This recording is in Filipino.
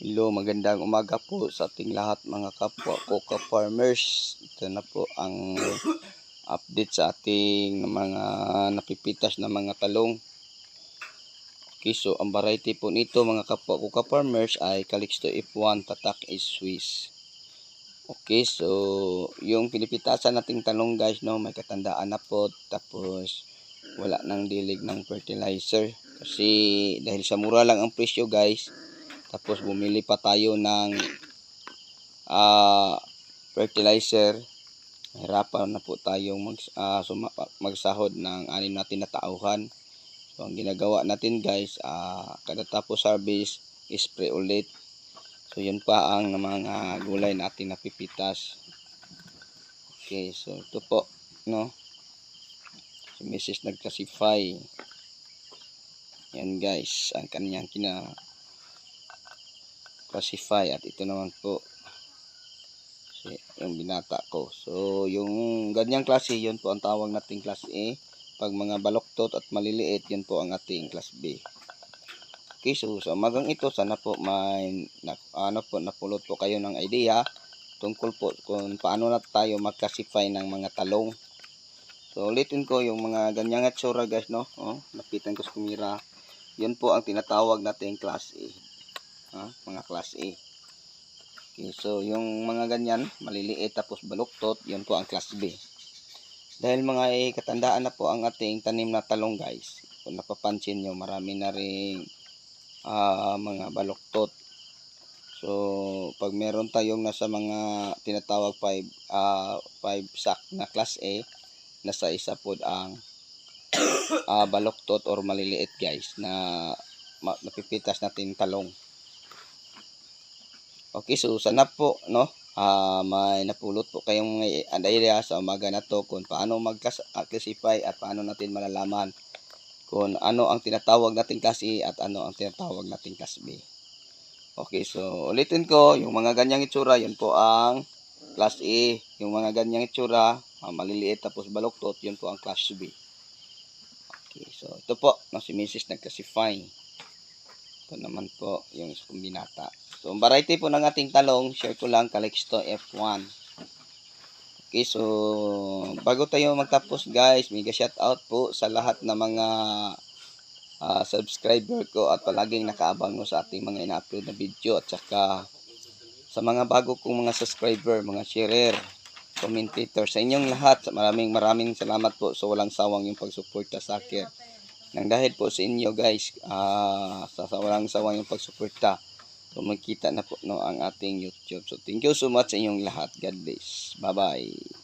Hello, magandang umaga po sa ating lahat mga kapwa coca farmers. Ito na po ang update sa ating mga napipitas na mga talong. Okay, so ang variety po nito mga kapwa coca farmers ay Calixto F1 Tatak is Swiss. Okay, so yung pinipitasan nating talong guys, no, may katandaan na po. Tapos wala nang dilig ng fertilizer. Kasi dahil sa mura lang ang presyo guys, tapos bumili pa tayo ng ah, fertilizer. Hirapan na po tayong mag, ah, suma- magsahod ng anim natin na tauhan. So ang ginagawa natin guys, ah, kada tapos harvest, spray ulit. So yun pa ang mga gulay natin napipitas. Okay, so ito po, no? Si Mrs. nag-classify. Yan guys, ang kanyang kina classify at ito naman po si yung binata ko. So, yung ganyang klase, yun po ang tawag nating class A. Pag mga baloktot at maliliit, yun po ang ating class B. Okay, so sa magang ito, sana po may na, ano po, napulot po kayo ng idea tungkol po kung paano na tayo mag-classify ng mga talong. So, ulitin ko yung mga ganyang itsura guys, no? Oh, napitan ko sa kumira. Yun po ang tinatawag nating class A ha, mga class A. Okay, so yung mga ganyan, maliliit tapos baluktot, yun po ang class B. Dahil mga eh, katandaan na po ang ating tanim na talong guys. Kung napapansin nyo, marami na rin ah, mga baluktot. So, pag meron tayong nasa mga tinatawag 5 ah 5 sack na class A, nasa isa po ang ah, baluktot or maliliit guys na napipitas natin talong. Okay, so sana po, no, ah may napulot po kayong may idea sa umaga na to kung paano mag-classify at paano natin malalaman kung ano ang tinatawag nating class A at ano ang tinatawag nating class B. Okay, so ulitin ko, yung mga ganyang itsura, yun po ang class A. Yung mga ganyang itsura, ah, maliliit tapos baluktot, yun po ang class B. Okay, so ito po, no, si Mrs. nag-classify. Ito naman po yung isa kong binata. So, variety po ng ating talong, share ko lang, Calixto F1. Okay, so, bago tayo magtapos guys, mega shout out po sa lahat ng mga ah, subscriber ko at palaging nakaabang sa ating mga ina-upload na video at saka sa mga bago kong mga subscriber, mga sharer, commentator, sa inyong lahat, maraming maraming salamat po sa walang sawang yung pagsuporta sa akin. Nang dahil po sa inyo guys, sa, sa walang sawang yung pagsuporta, So magkita na po no ang ating YouTube. So thank you so much sa inyong lahat. God bless. Bye-bye.